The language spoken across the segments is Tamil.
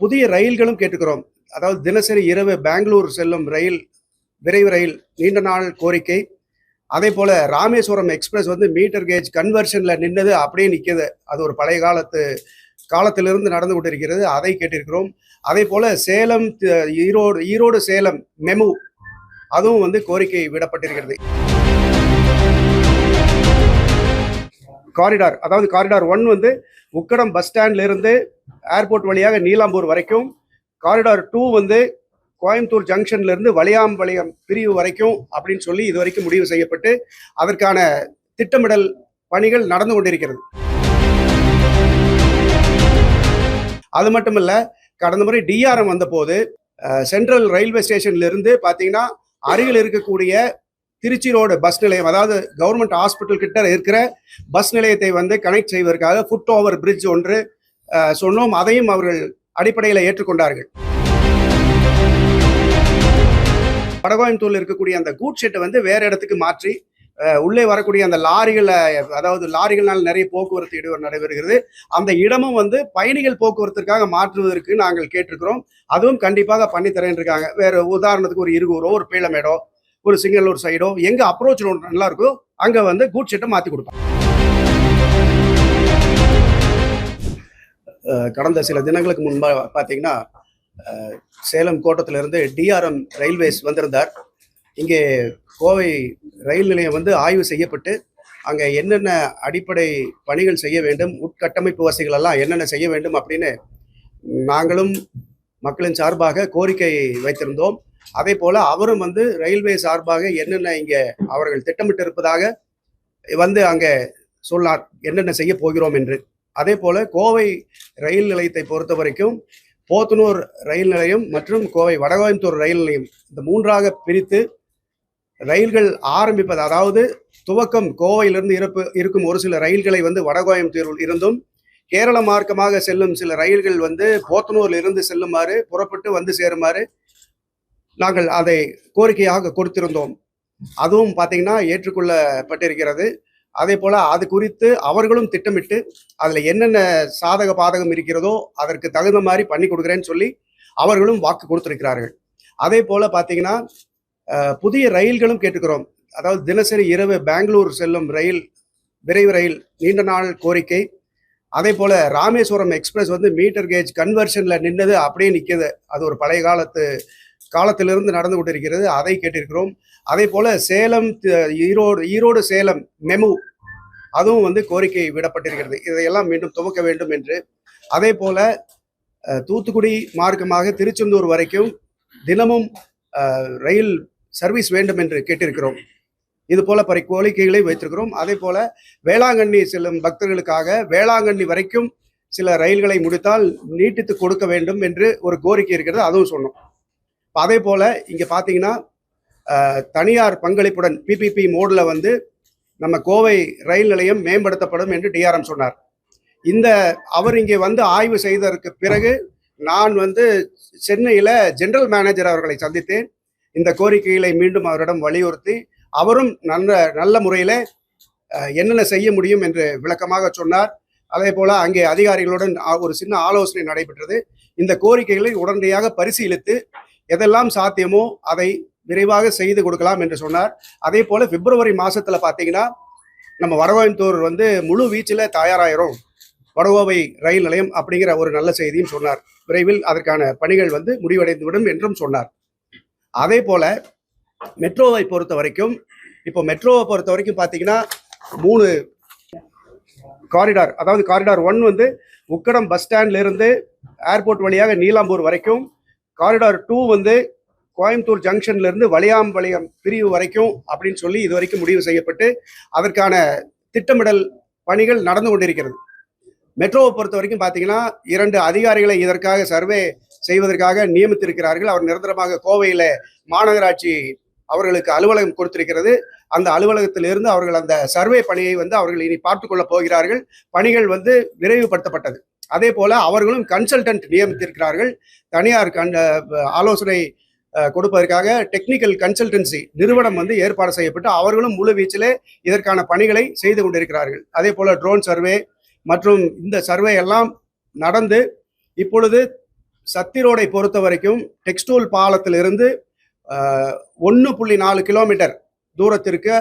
புதிய ரயில்களும் கேட்டுக்கிறோம். அதாவது தினசரி இரவு பெங்களூர் செல்லும் ரயில் விரைவு ரயில் நீண்ட நாள் கோரிக்கை. அதே போல ராமேஸ்வரம் எக்ஸ்பிரஸ் வந்து மீட்டர் கேஜ் கன்வர்ஷன்ல நின்னது அப்படியே நிற்குது அது ஒரு பழைய காலத்து காலத்திலிருந்து நடந்து கொண்டிருக்கிறது அதை கேட்டிருக்கிறோம். அதே போல சேலம் ஈரோடு ஈரோடு சேலம் மெமு அதுவும் வந்து கோரிக்கை விடப்பட்டிருக்கிறது. காரிடார் அதாவது காரிடார் ஒன் வந்து உக்கடம் பஸ் ஸ்டாண்ட்லேருந்து ஏர்போர்ட் வழியாக நீலாம்பூர் வரைக்கும் காரிடார் டூ வந்து கோயம்புத்தூர் ஜங்ஷன்லேருந்து இருந்து பிரிவு வரைக்கும் அப்படின்னு சொல்லி இது வரைக்கும் முடிவு செய்யப்பட்டு அதற்கான திட்டமிடல் பணிகள் நடந்து கொண்டிருக்கிறது. அது மட்டுமல்ல கடந்த முறை டிஆர்எம் வந்தபோது சென்ட்ரல் ரயில்வே ஸ்டேஷன்லேருந்து பார்த்தீங்கன்னா அருகில் இருக்கக்கூடிய திருச்சி ரோடு பஸ் நிலையம் அதாவது கவர்மெண்ட் ஹாஸ்பிட்டல் கிட்ட இருக்கிற பஸ் நிலையத்தை வந்து கனெக்ட் செய்வதற்காக ஃபுட் ஓவர் பிரிட்ஜ் ஒன்று சொன்னோம். அதையும் அவர்கள் அடிப்படையில் ஏற்றுக்கொண்டார்கள். வடகோயம்புத்தூர்ல இருக்கக்கூடிய அந்த கூட் ஷெட்டை வந்து வேற இடத்துக்கு மாற்றி உள்ளே வரக்கூடிய அந்த லாரிகளை அதாவது லாரிகள்னால் நிறைய போக்குவரத்து இடையூறு நடைபெறுகிறது. அந்த இடமும் வந்து பயணிகள் போக்குவரத்திற்காக மாற்றுவதற்கு நாங்கள் கேட்டிருக்கிறோம். அதுவும் கண்டிப்பாக பண்ணித்தரேன் இருக்காங்க. வேற உதாரணத்துக்கு ஒரு இருகூரோ ஒரு பீளமேடோ ஒரு சிங்களூர் சைடோ எங்கே அப்ரோச் ரோடு நல்லா இருக்கோ அங்கே வந்து கூட் ஷெட்டை மாற்றி கொடுப்பாங்க கடந்த சில தினங்களுக்கு முன்பாக பார்த்தீங்கன்னா சேலம் கோட்டத்திலிருந்து டிஆர்எம் ரயில்வேஸ் வந்திருந்தார். இங்கே கோவை ரயில் நிலையம் வந்து ஆய்வு செய்யப்பட்டு அங்கே என்னென்ன அடிப்படை பணிகள் செய்ய வேண்டும் உட்கட்டமைப்பு வசதிகள் எல்லாம் என்னென்ன செய்ய வேண்டும் அப்படின்னு நாங்களும் மக்களின் சார்பாக கோரிக்கை வைத்திருந்தோம். அதே போல அவரும் வந்து ரயில்வே சார்பாக என்னென்ன இங்கே அவர்கள் திட்டமிட்டு இருப்பதாக வந்து அங்கே சொன்னார் என்னென்ன செய்ய போகிறோம் என்று. அதே போல கோவை ரயில் நிலையத்தை பொறுத்த வரைக்கும் போத்தனூர் ரயில் நிலையம் மற்றும் கோவை வடகோயம்புத்தூர் ரயில் நிலையம் இந்த மூன்றாக பிரித்து ரயில்கள் ஆரம்பிப்பது அதாவது துவக்கம் கோவையிலிருந்து இருப்பு இருக்கும் ஒரு சில ரயில்களை வந்து வடகோயம்புத்தூரில் இருந்தும் கேரள மார்க்கமாக செல்லும் சில ரயில்கள் வந்து போத்தனூரில் இருந்து செல்லுமாறு புறப்பட்டு வந்து சேருமாறு நாங்கள் அதை கோரிக்கையாக கொடுத்திருந்தோம். அதுவும் பார்த்தீங்கன்னா ஏற்றுக்கொள்ளப்பட்டிருக்கிறது. அதே போல் அது குறித்து அவர்களும் திட்டமிட்டு அதில் என்னென்ன சாதக பாதகம் இருக்கிறதோ அதற்கு தகுந்த மாதிரி பண்ணி கொடுக்குறேன்னு சொல்லி அவர்களும் வாக்கு கொடுத்துருக்கிறார்கள். அதே போல் பார்த்தீங்கன்னா புதிய ரயில்களும் கேட்டுக்கிறோம். அதாவது தினசரி இரவு பெங்களூர் செல்லும் ரயில் விரைவு ரயில் நீண்ட நாள் கோரிக்கை. அதே போல் ராமேஸ்வரம் எக்ஸ்பிரஸ் வந்து மீட்டர் கேஜ் கன்வர்ஷனில் நின்னது அப்படியே நிற்குது அது ஒரு பழைய காலத்து காலத்திலிருந்து நடந்து கொண்டிருக்கிறது அதை கேட்டிருக்கிறோம். அதே போல சேலம் ஈரோடு ஈரோடு சேலம் மெமு அதுவும் வந்து கோரிக்கை விடப்பட்டிருக்கிறது. இதையெல்லாம் மீண்டும் துவக்க வேண்டும் என்று. அதே போல தூத்துக்குடி மார்க்கமாக திருச்செந்தூர் வரைக்கும் தினமும் ரயில் சர்வீஸ் வேண்டும் என்று கேட்டிருக்கிறோம். இது போல பல கோரிக்கைகளை வைத்திருக்கிறோம். அதே போல வேளாங்கண்ணி செல்லும் பக்தர்களுக்காக வேளாங்கண்ணி வரைக்கும் சில ரயில்களை முடித்தால் நீட்டித்து கொடுக்க வேண்டும் என்று ஒரு கோரிக்கை இருக்கிறது. அதுவும் சொன்னோம். இப்போ அதே போல் இங்கே பார்த்தீங்கன்னா தனியார் பங்களிப்புடன் பிபிபி மோடில் வந்து நம்ம கோவை ரயில் நிலையம் மேம்படுத்தப்படும் என்று டிஆர்எம் சொன்னார். இந்த அவர் இங்கே வந்து ஆய்வு செய்ததற்கு பிறகு நான் வந்து சென்னையில் ஜெனரல் மேனேஜர் அவர்களை சந்தித்தேன். இந்த கோரிக்கைகளை மீண்டும் அவரிடம் வலியுறுத்தி அவரும் நல்ல நல்ல முறையில் என்னென்ன செய்ய முடியும் என்று விளக்கமாக சொன்னார். அதே போல் அங்கே அதிகாரிகளுடன் ஒரு சின்ன ஆலோசனை நடைபெற்றது. இந்த கோரிக்கைகளை உடனடியாக பரிசீலித்து எதெல்லாம் சாத்தியமோ அதை விரைவாக செய்து கொடுக்கலாம் என்று சொன்னார். அதே போல பிப்ரவரி மாசத்துல பாத்தீங்கன்னா நம்ம வடகோயம்புத்தூர் வந்து முழு வீச்சில் தயாராயிரும். வடகோவை ரயில் நிலையம் அப்படிங்கிற ஒரு நல்ல செய்தியும் சொன்னார். விரைவில் அதற்கான பணிகள் வந்து முடிவடைந்துவிடும் என்றும் சொன்னார். அதே போல மெட்ரோவை பொறுத்த வரைக்கும் இப்போ மெட்ரோவை பொறுத்த வரைக்கும் பார்த்தீங்கன்னா மூணு காரிடார் அதாவது காரிடார் ஒன் வந்து உக்கடம் பஸ் ஸ்டாண்ட்லேருந்து ஏர்போர்ட் வழியாக நீலாம்பூர் வரைக்கும் காரிடார் டூ வந்து கோயம்புத்தூர் ஜங்ஷன்ல இருந்து பிரிவு வரைக்கும் அப்படின்னு சொல்லி இது வரைக்கும் முடிவு செய்யப்பட்டு அதற்கான திட்டமிடல் பணிகள் நடந்து கொண்டிருக்கிறது. மெட்ரோவை பொறுத்த வரைக்கும் பார்த்தீங்கன்னா இரண்டு அதிகாரிகளை இதற்காக சர்வே செய்வதற்காக நியமித்திருக்கிறார்கள். அவர் நிரந்தரமாக கோவையில் மாநகராட்சி அவர்களுக்கு அலுவலகம் கொடுத்திருக்கிறது. அந்த அலுவலகத்திலிருந்து அவர்கள் அந்த சர்வே பணியை வந்து அவர்கள் இனி பார்த்து கொள்ளப் போகிறார்கள். பணிகள் வந்து விரைவுபடுத்தப்பட்டது. அதே போல அவர்களும் கன்சல்டன்ட் நியமித்திருக்கிறார்கள். தனியார் கண் ஆலோசனை கொடுப்பதற்காக டெக்னிக்கல் கன்சல்டன்சி நிறுவனம் வந்து ஏற்பாடு செய்யப்பட்டு அவர்களும் முழு வீச்சிலே இதற்கான பணிகளை செய்து கொண்டிருக்கிறார்கள். அதே போல ட்ரோன் சர்வே மற்றும் இந்த சர்வே எல்லாம் நடந்து இப்பொழுது சத்தி ரோடை பொறுத்த வரைக்கும் டெக்ஸ்டூல் பாலத்திலிருந்து ஒன்று புள்ளி நாலு கிலோமீட்டர் தூரத்திற்கு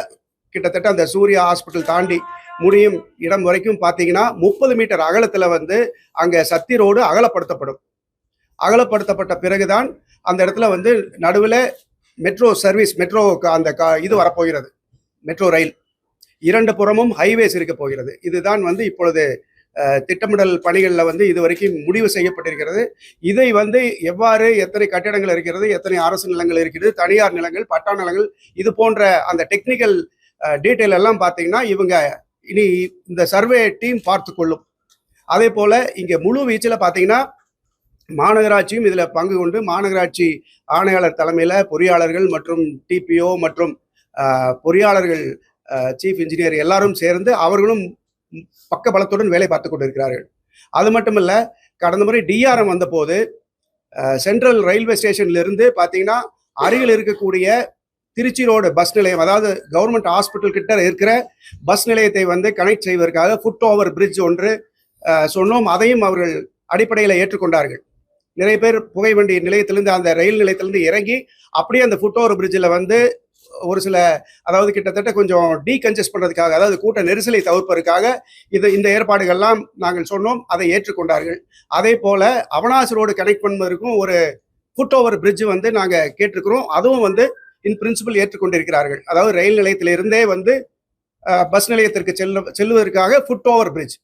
கிட்டத்தட்ட அந்த சூர்யா ஹாஸ்பிட்டல் தாண்டி முடியும் இடம் வரைக்கும் பார்த்தீங்கன்னா முப்பது மீட்டர் அகலத்தில் வந்து அங்கே சத்தி ரோடு அகலப்படுத்தப்படும். அகலப்படுத்தப்பட்ட பிறகுதான் அந்த இடத்துல வந்து நடுவில் மெட்ரோ சர்வீஸ் மெட்ரோ அந்த கா- இது வரப்போகிறது. மெட்ரோ ரயில் இரண்டு புறமும் ஹைவேஸ் இருக்க போகிறது. இதுதான் வந்து இப்பொழுது திட்டமிடல் பணிகளில் வந்து இதுவரைக்கும் முடிவு செய்யப்பட்டிருக்கிறது. இதை வந்து எவ்வாறு எத்தனை கட்டிடங்கள் இருக்கிறது எத்தனை அரசு நிலங்கள் இருக்கிறது தனியார் நிலங்கள் பட்டா நிலங்கள் இது போன்ற அந்த டெக்னிக்கல் டீட்டெயில் எல்லாம் பார்த்தீங்கன்னா இவங்க இனி இந்த சர்வே டீம் பார்த்து கொள்ளும். அதே போல இங்கே முழு வீச்சில் பார்த்தீங்கன்னா மாநகராட்சியும் இதில் பங்கு கொண்டு மாநகராட்சி ஆணையாளர் தலைமையில் பொறியாளர்கள் மற்றும் டிபிஓ மற்றும் பொறியாளர்கள் சீஃப் இன்ஜினியர் எல்லாரும் சேர்ந்து அவர்களும் பக்க பலத்துடன் வேலை பார்த்து கொண்டிருக்கிறார்கள். அது மட்டுமல்ல கடந்த முறை டிஆர்எம் வந்தபோது சென்ட்ரல் ரயில்வே ஸ்டேஷன்லேருந்து பார்த்தீங்கன்னா அருகில் இருக்கக்கூடிய திருச்சி ரோடு பஸ் நிலையம் அதாவது கவர்மெண்ட் ஹாஸ்பிட்டல் கிட்ட இருக்கிற பஸ் நிலையத்தை வந்து கனெக்ட் செய்வதற்காக ஃபுட் ஓவர் பிரிட்ஜ் ஒன்று சொன்னோம். அதையும் அவர்கள் அடிப்படையில் ஏற்றுக்கொண்டார்கள். நிறைய பேர் புகைவண்டி நிலையத்திலிருந்து அந்த ரயில் நிலையத்திலிருந்து இறங்கி அப்படியே அந்த ஃபுட் ஓவர் பிரிட்ஜில் வந்து ஒரு சில அதாவது கிட்டத்தட்ட கொஞ்சம் டீகன்ஜஸ்ட் பண்ணுறதுக்காக அதாவது கூட்ட நெரிசலை தவிர்ப்பதற்காக இது இந்த ஏற்பாடுகள்லாம் நாங்கள் சொன்னோம். அதை ஏற்றுக்கொண்டார்கள். அதே போல் அவனாசி ரோடு கனெக்ட் பண்ணுவதற்கும் ஒரு ஃபுட் ஓவர் பிரிட்ஜ் வந்து நாங்கள் கேட்டிருக்கிறோம். அதுவும் வந்து இன் பிரின்சிபல் ஏற்றுக்கொண்டிருக்கிறார்கள். அதாவது ரயில் நிலையத்திலிருந்தே வந்து பஸ் நிலையத்திற்கு செல்ல செல்வதற்காக ஃபுட் ஓவர் பிரிட்ஜ்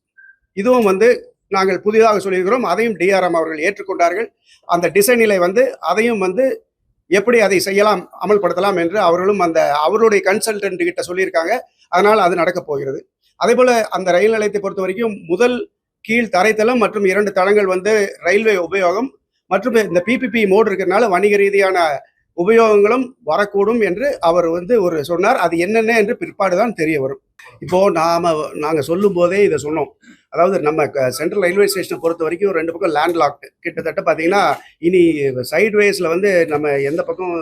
இதுவும் வந்து நாங்கள் புதிதாக சொல்லியிருக்கிறோம் அதையும் டிஆர்எம் அவர்கள் ஏற்றுக்கொண்டார்கள். அந்த டிசைனிலை வந்து அதையும் வந்து எப்படி அதை செய்யலாம் அமல்படுத்தலாம் என்று அவர்களும் அந்த அவருடைய கன்சல்டன்ட் கிட்ட சொல்லியிருக்காங்க. அதனால் அது நடக்கப் போகிறது. அதே போல் அந்த ரயில் நிலையத்தை பொறுத்த வரைக்கும் முதல் கீழ் தரைத்தளம் மற்றும் இரண்டு தளங்கள் வந்து ரயில்வே உபயோகம் மற்றும் இந்த பிபிபி மோடு இருக்கிறதுனால வணிக ரீதியான உபயோகங்களும் வரக்கூடும் என்று அவர் வந்து ஒரு சொன்னார். அது என்னென்ன என்று பிற்பாடு தான் தெரிய வரும். இப்போ நாம நாங்க சொல்லும் போதே இதை சொன்னோம். அதாவது நம்ம சென்ட்ரல் ரயில்வே ஸ்டேஷனை பொறுத்த வரைக்கும் ரெண்டு பக்கம் லேண்ட் லாக்டு கிட்டத்தட்ட பார்த்தீங்கன்னா இனி சைட்வேஸில் வந்து நம்ம எந்த பக்கம்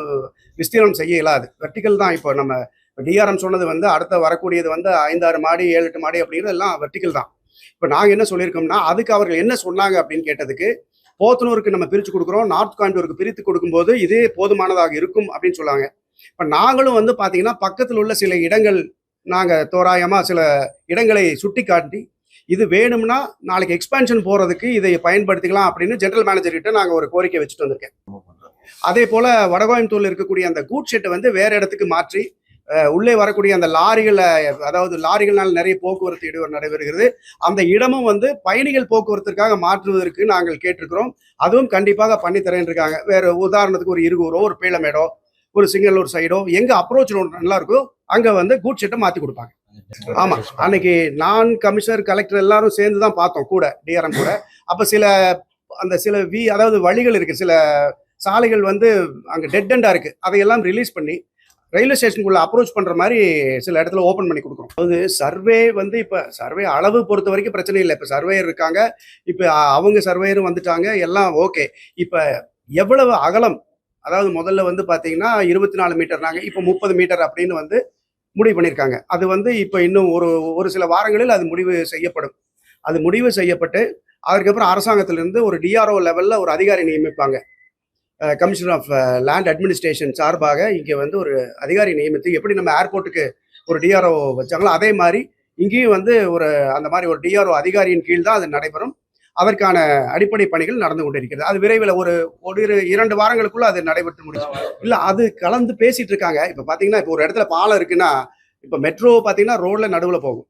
விஸ்தீர்ணம் செய்ய இயலாது. வெர்டிக்கல் தான் இப்போ நம்ம டிஆர்எம் சொன்னது வந்து அடுத்த வரக்கூடியது வந்து ஐந்தாறு மாடி ஏழு எட்டு மாடி அப்படிங்கிறது எல்லாம் வெர்டிக்கல் தான். இப்போ நாங்கள் என்ன சொல்லியிருக்கோம்னா அதுக்கு அவர்கள் என்ன சொன்னாங்க அப்படின்னு கேட்டதுக்கு போத்தனூருக்கு நம்ம பிரித்து கொடுக்குறோம் நார்த் காண்டூருக்கு பிரித்து கொடுக்கும்போது இதே போதுமானதாக இருக்கும் அப்படின்னு சொன்னாங்க இப்போ நாங்களும் வந்து பார்த்தீங்கன்னா பக்கத்தில் உள்ள சில இடங்கள் நாங்கள் தோராயமாக சில இடங்களை சுட்டி காட்டி இது வேணும்னா நாளைக்கு எக்ஸ்பான்ஷன் போகிறதுக்கு இதை பயன்படுத்திக்கலாம் அப்படின்னு ஜெனரல் மேனேஜர் கிட்ட நாங்கள் ஒரு கோரிக்கை வச்சுட்டு வந்திருக்கேன். அதே போல வடகோயம்புத்தூர்ல இருக்கக்கூடிய அந்த கூட் ஷெட்டை வந்து வேற இடத்துக்கு மாற்றி உள்ளே வரக்கூடிய அந்த லாரிகளை அதாவது லாரிகள்னால் நிறைய போக்குவரத்து இடையூறு நடைபெறுகிறது. அந்த இடமும் வந்து பயணிகள் போக்குவரத்திற்காக மாற்றுவதற்கு நாங்கள் கேட்டிருக்கிறோம். அதுவும் கண்டிப்பாக பண்ணித்தரேன் இருக்காங்க. வேற உதாரணத்துக்கு ஒரு இருகூரோ ஒரு பீளமேடோ ஒரு சிங்களூர் சைடோ எங்க அப்ரோச் ரோடு நல்லா இருக்கோ அங்க வந்து கூட் செட்டை மாத்தி கொடுப்பாங்க. ஆமா அன்னைக்கு நான் கமிஷனர் கலெக்டர் எல்லாரும் சேர்ந்து தான் பார்த்தோம் கூட டிஆர்எம் கூட. அப்ப சில அந்த சில வி அதாவது வழிகள் இருக்கு. சில சாலைகள் வந்து அங்க டெட் எண்டா இருக்கு. அதையெல்லாம் ரிலீஸ் பண்ணி ரயில்வே ஸ்டேஷனுக்குள்ள அப்ரோச் பண்ற மாதிரி சில இடத்துல ஓபன் பண்ணி கொடுக்குறோம் அதாவது சர்வே வந்து இப்ப சர்வே அளவு பொறுத்த வரைக்கும் பிரச்சனை இல்லை. இப்ப சர்வேயர் இருக்காங்க. இப்ப அவங்க சர்வேயரும் வந்துட்டாங்க. எல்லாம் ஓகே இப்ப எவ்வளவு அகலம்? அதாவது முதல்ல வந்து பாத்தீங்கன்னா இருபத்தி நாலு மீட்டர் நாங்க இப்ப முப்பது மீட்டர் அப்படின்னு வந்து முடிவு பண்ணியிருக்காங்க அது வந்து இப்போ இன்னும் ஒரு ஒரு சில வாரங்களில் அது முடிவு செய்யப்படும். அது முடிவு செய்யப்பட்டு அதுக்கப்புறம் அரசாங்கத்திலிருந்து ஒரு டிஆர்ஓ லெவலில் ஒரு அதிகாரி நியமிப்பாங்க. கமிஷனர் ஆஃப் லேண்ட் அட்மினிஸ்ட்ரேஷன் சார்பாக இங்கே வந்து ஒரு அதிகாரி நியமித்து எப்படி நம்ம ஏர்போர்ட்டுக்கு ஒரு டிஆர்ஓ வச்சாங்களோ அதே மாதிரி இங்கேயும் வந்து ஒரு அந்த மாதிரி ஒரு டிஆர்ஓ அதிகாரியின் கீழ் தான் அது நடைபெறும். அதற்கான அடிப்படை பணிகள் நடந்து கொண்டிருக்கிறது. அது விரைவில் ஒரு ஒரு இரு- இரண்டு வாரங்களுக்குள்ள அது நடைபெற்று முடியும். இல்லை அது கலந்து பேசிட்டு இருக்காங்க. இப்போ பார்த்தீங்கன்னா இப்போ ஒரு இடத்துல பாலம் இருக்குன்னா இப்போ மெட்ரோ பார்த்தீங்கன்னா ரோட்ல நடுவில் போகும்.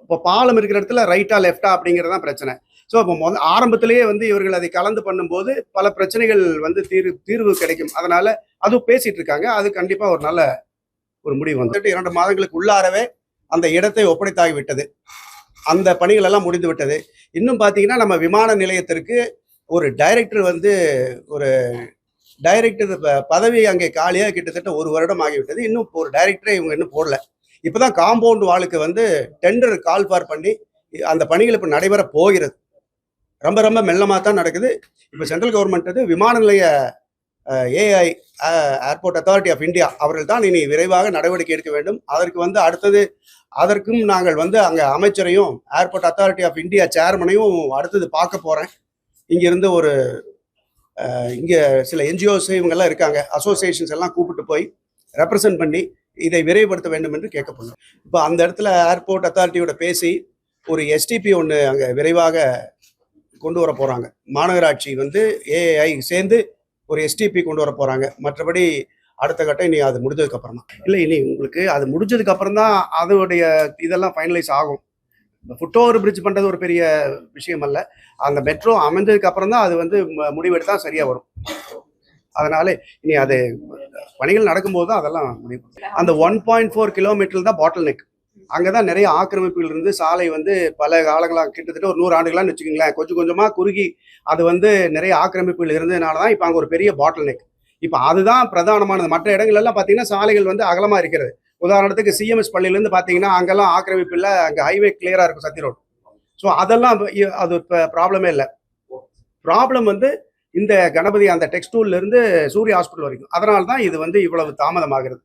இப்போ பாலம் இருக்கிற இடத்துல ரைட்டா லெஃப்டா அப்படிங்கிறது தான் பிரச்சனை. ஸோ இப்போ ஆரம்பத்திலேயே வந்து இவர்கள் அதை கலந்து பண்ணும்போது பல பிரச்சனைகள் வந்து தீர்வு தீர்வு கிடைக்கும். அதனால அதுவும் பேசிட்டு இருக்காங்க. அது கண்டிப்பாக ஒரு நல்ல ஒரு முடிவு வந்துட்டு இரண்டு மாதங்களுக்கு உள்ளாரவே அந்த இடத்தை ஒப்படைத்தாகி விட்டது. அந்த பணிகள் எல்லாம் முடிந்து விட்டது. இன்னும் பார்த்தீங்கன்னா நம்ம விமான நிலையத்திற்கு ஒரு டைரக்டர் வந்து ஒரு டைரக்டர் பதவி அங்கே காலியாக கிட்டத்தட்ட ஒரு வருடம் ஆகிவிட்டது இன்னும் ஒரு டைரக்டரை இவங்க இன்னும் போடல. இப்போதான் காம்பவுண்ட் வாளுக்கு வந்து டெண்டர் கால் ஃபார் பண்ணி அந்த பணிகள் இப்போ நடைபெற போகிறது. ரொம்ப ரொம்ப மெல்லமாக தான் நடக்குது. இப்போ சென்ட்ரல் கவர்மெண்ட் வந்து விமான நிலைய AI airport authority of India அவர்கள் தான் இனி விரைவாக நடவடிக்கை எடுக்க வேண்டும். அதற்கு வந்து அடுத்தது அதற்கும் நாங்கள் வந்து அங்கே அமைச்சரையும் ஏர்போர்ட் அத்தாரிட்டி ஆஃப் இந்தியா சேர்மனையும் அடுத்தது பார்க்க போகிறேன் இங்கேருந்து ஒரு இங்கே சில என்ஜிஓஸ் இவங்கெல்லாம் இருக்காங்க. அசோசியேஷன்ஸ் எல்லாம் கூப்பிட்டு போய் ரெப்ரசன்ட் பண்ணி இதை விரைவுபடுத்த வேண்டும் என்று கேட்கப்படும் இப்போ அந்த இடத்துல ஏர்போர்ட் அத்தாரிட்டியோட பேசி ஒரு எஸ்டிபி ஒன்று அங்கே விரைவாக கொண்டு வர போகிறாங்க மாநகராட்சி வந்து ஏஐ சேர்ந்து ஒரு எஸ்டிபி கொண்டு வர போகிறாங்க மற்றபடி அடுத்த கட்டம் இனி அது முடிஞ்சதுக்கப்புறம் தான் இல்லை இனி உங்களுக்கு அது முடிஞ்சதுக்கப்புறம் தான் அதோடைய இதெல்லாம் ஃபைனலைஸ் ஆகும். ஃபுட் ஓவர் பிரிட்ஜ் பண்ணுறது ஒரு பெரிய விஷயம் அல்ல. அந்த மெட்ரோ அமைஞ்சதுக்கப்புறம் தான் அது வந்து ம- முடிவெடுத்தா சரியாக வரும். அதனால இனி அது பணிகள் நடக்கும்போது தான் அதெல்லாம் முடியும் அந்த ஒன் பாயிண்ட் ஃபோர் கிலோமீட்டர் தான் பாட்டில் நெக் அங்கே தான் நிறைய ஆக்கிரமிப்புகள் இருந்து சாலை வந்து பல காலங்களாக கிட்டத்தட்ட ஒரு நூறு ஆண்டுகளான்னு வச்சுக்கோங்களேன். கொஞ்சம் கொஞ்சமாக குறுகி அது வந்து நிறைய ஆக்கிரமிப்புகள் இருந்ததுனால தான் இப்போ அங்கே ஒரு பெரிய பாட்டில் நெக் இப்போ அதுதான் பிரதானமானது. மற்ற இடங்கள்லாம் பார்த்தீங்கன்னா சாலைகள் வந்து அகலமாக இருக்கிறது. உதாரணத்துக்கு சிஎம்எஸ் பள்ளியிலேருந்து பார்த்தீங்கன்னா அங்கெல்லாம் ஆக்கிரமிப்பு இல்லை அங்கே ஹைவே கிளியராக இருக்கும் சத்தி ரோடு ஸோ அதெல்லாம் அது இப்போ ப்ராப்ளமே இல்லை. ப்ராப்ளம் வந்து இந்த கணபதி அந்த டெக்ஸ்டூல்ல இருந்து சூரிய ஹாஸ்பிட்டல் வரைக்கும். அதனால தான் இது வந்து இவ்வளவு தாமதமாகிறது.